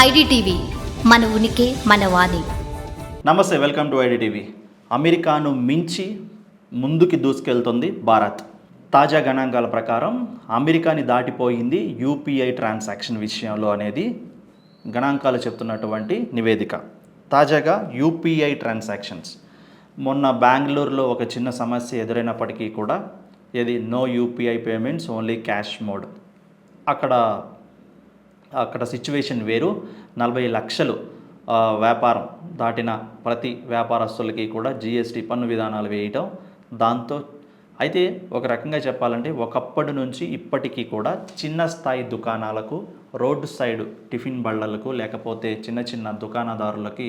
IDTV మన ఉనికి మన వాణి. నమస్తే వెల్కమ్ టు ఐడిటీవీ. అమెరికాను మించి ముందుకి దూసుకెళ్తుంది భారత్. తాజా గణాంకాల ప్రకారం అమెరికాని దాటిపోయింది యూపీఐ ట్రాన్సాక్షన్ విషయంలో అనేది గణాంకాలు చెప్తున్నటువంటి నివేదిక. తాజాగా యూపీఐ ట్రాన్సాక్షన్స్. మొన్న బెంగళూరులో ఒక చిన్న సమస్య ఎదురైనప్పటికీ కూడా ఇది no UPI payments only cash mode. అక్కడ అక్కడ సిచ్యువేషన్ వేరు. నలభై లక్షలు వ్యాపారం దాటిన ప్రతి వ్యాపారస్తులకి కూడా జిఎస్టీ పన్ను విధానాలు వేయటం దాంతో అయితే ఒక రకంగా చెప్పాలంటే ఒకప్పటి నుంచి ఇప్పటికీ కూడా చిన్న స్థాయి దుకాణాలకు రోడ్డు సైడ్ టిఫిన్ బళ్ళలకు లేకపోతే చిన్న చిన్న దుకాణదారులకి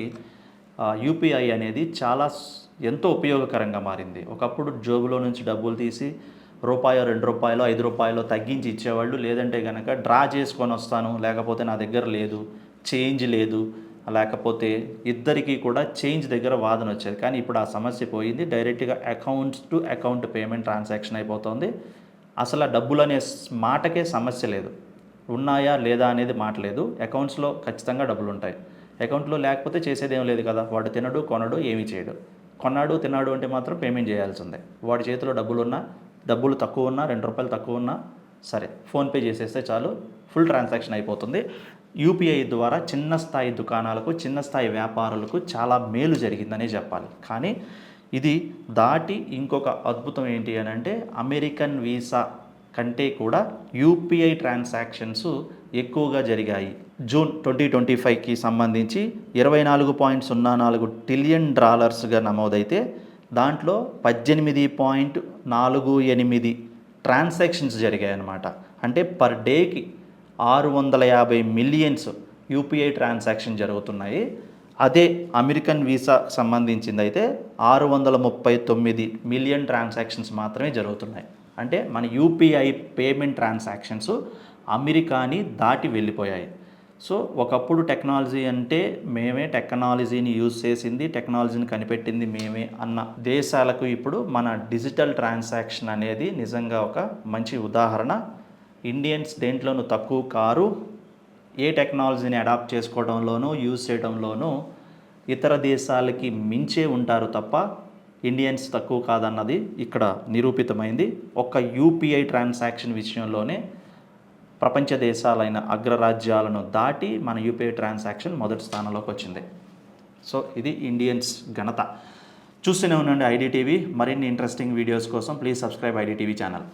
యూపీఐ అనేది చాలా ఎంతో ఉపయోగకరంగా మారింది. ఒకప్పుడు జోబులో నుంచి డబ్బులు తీసి రూపాయో రెండు రూపాయలు ఐదు రూపాయలు తగ్గించి ఇచ్చేవాళ్ళు. లేదంటే కనుక డ్రా చేసుకొని వస్తాను లేకపోతే నా దగ్గర లేదు చేంజ్ లేదు లేకపోతే ఇద్దరికీ కూడా చేంజ్ దగ్గర వాదన వచ్చేది. కానీ ఇప్పుడు ఆ సమస్య పోయింది. డైరెక్ట్గా account to account payment transaction అయిపోతుంది. అసలు ఆ డబ్బులు అనే మాటకే సమస్య లేదు. ఉన్నాయా లేదా అనేది మాట లేదు. అకౌంట్స్లో ఖచ్చితంగా డబ్బులు ఉంటాయి అకౌంట్లో లేకపోతే చేసేదేం లేదు కదా. వాడు తినడు కొనడు ఏమీ చేయడు. కొన్నాడు తిన్నాడు అంటే మాత్రం పేమెంట్ చేయాల్సిందే. వాడి చేతిలో డబ్బులు ఉన్నా డబ్బులు తక్కువ ఉన్నా రెండు రూపాయలు తక్కువ ఉన్నా సరే ఫోన్పే చేసేస్తే చాలు ఫుల్ ట్రాన్సాక్షన్ అయిపోతుంది. యూపీఐ ద్వారా చిన్న స్థాయి దుకాణాలకు చిన్న స్థాయి వ్యాపారులకు చాలా మేలు జరిగిందనే చెప్పాలి. కానీ ఇది దాటి ఇంకొక అద్భుతం ఏంటి అని అంటే అమెరికన్ వీసా కంటే కూడా యూపీఐ ట్రాన్సాక్షన్స్ ఎక్కువగా జరిగాయి. జూన్ ట్వంటీ ట్వంటీ ఫైవ్కి సంబంధించి ఇరవై నాలుగు పాయింట్ సున్నా నాలుగు ట్రిలియన్ డాలర్స్గా నమోదైతే దాంట్లో పద్దెనిమిది పాయింట్ నాలుగు ఎనిమిది ట్రాన్సాక్షన్స్ జరిగాయన్నమాట. అంటే పర్ డేకి ఆరు వందల యాభై మిలియన్స్ యూపీఐ ట్రాన్సాక్షన్ జరుగుతున్నాయి. అదే అమెరికన్ వీసా సంబంధించింది అయితే ఆరు వందల ముప్పై తొమ్మిది మిలియన్ ట్రాన్సాక్షన్స్ మాత్రమే జరుగుతున్నాయి. అంటే మన యూపీఐ పేమెంట్ ట్రాన్సాక్షన్స్ అమెరికాని దాటి వెళ్ళిపోయాయి. సో ఒకప్పుడు టెక్నాలజీ అంటే మేమే టెక్నాలజీని యూజ్ చేసింది టెక్నాలజీని కనిపెట్టింది మేమే అన్న దేశాలకు ఇప్పుడు మన డిజిటల్ ట్రాన్సాక్షన్ అనేది నిజంగా ఒక మంచి ఉదాహరణ. ఇండియన్స్ దేంట్లోనూ తక్కువ కారు ఏ టెక్నాలజీని అడాప్ట్ చేసుకోవడంలోనూ యూజ్ చేయడంలోనూ ఇతర దేశాలకి మించే ఉంటారు తప్ప ఇండియన్స్ తక్కువ కాదన్నది ఇక్కడ నిరూపితమైంది. ఒక్క యూపీఐ ట్రాన్సాక్షన్ విషయంలోనే ప్రపంచ దేశాలైన అగ్రరాజ్యాలను దాటి మన యూపీఐ ట్రాన్సాక్షన్ మొదటి స్థానంలోకి వచ్చింది. సో ఇది ఇండియన్స్ ఘనత. చూస్తూనే ఉండండి ఐడిటీవీ మరిన్ని ఇంట్రెస్టింగ్ వీడియోస్ కోసం ప్లీజ్ సబ్స్క్రైబ్ ఐడిటీవీ ఛానల్.